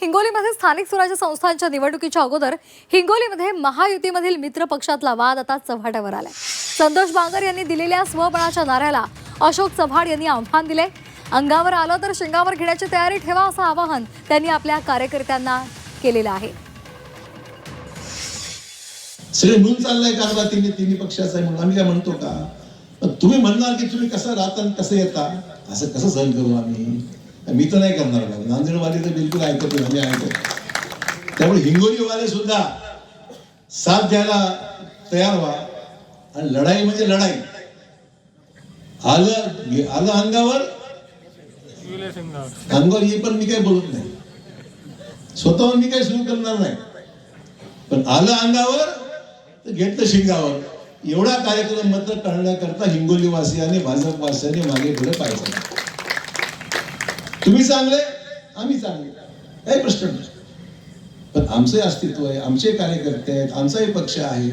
हिंगोलीमध्ये स्थानिक स्वराज्य संस्थांच्या निवडणुकीच्या अगोदर हिंगोलीमध्ये महायुतीमधील मित्र पक्षातला वाद आता चव्हाट्यावर आलाय. संतोष बांगर यांनी दिलेल्या स्वबळाच्या नाऱ्याला अशोक चव्हाण यांनी आव्हान दिले अंगावर आलं तर शिंगावर घेण्याची तयारी ठेवा असं आवाहन त्यांनी आपल्या कार्यकर्त्यांना केलेलं आहे. सगळे मिळून चाललंय तिन्ही तिन्ही पक्षाचा? म्हणून आम्ही काय म्हणतो का? तुम्ही म्हणणार की तुम्ही कसं राहता आणि कसं येता? असं कसं सहन करू आम्ही? मी तर नाही करणार का नांदेडवाले तर बिलकुल ऐकत नाही आम्ही ऐकतो त्यामुळे हिंगोलीवाले सुद्धा साथ द्यायला तयार व्हा. आणि लढाई म्हणजे लढाई. आलं आलं अंगावर अंगावर ये पण मी काही बोलत नाही. स्वतःहून मी काही सुरू करणार नाही. पण आलं अंगावर तर घेतलं शिंगावर. एवढा कार्यक्रम मात्र करण्याकरता हिंगोली भाजपवासियांनी भाजप मागे पुढे पाहिजे. तुम्ही चांगले आम्ही चांगले. काही प्रश्न नाही पण आमचंही अस्तित्व आहे आमचे कार्यकर्ते आहेत आमचाही पक्ष आहे.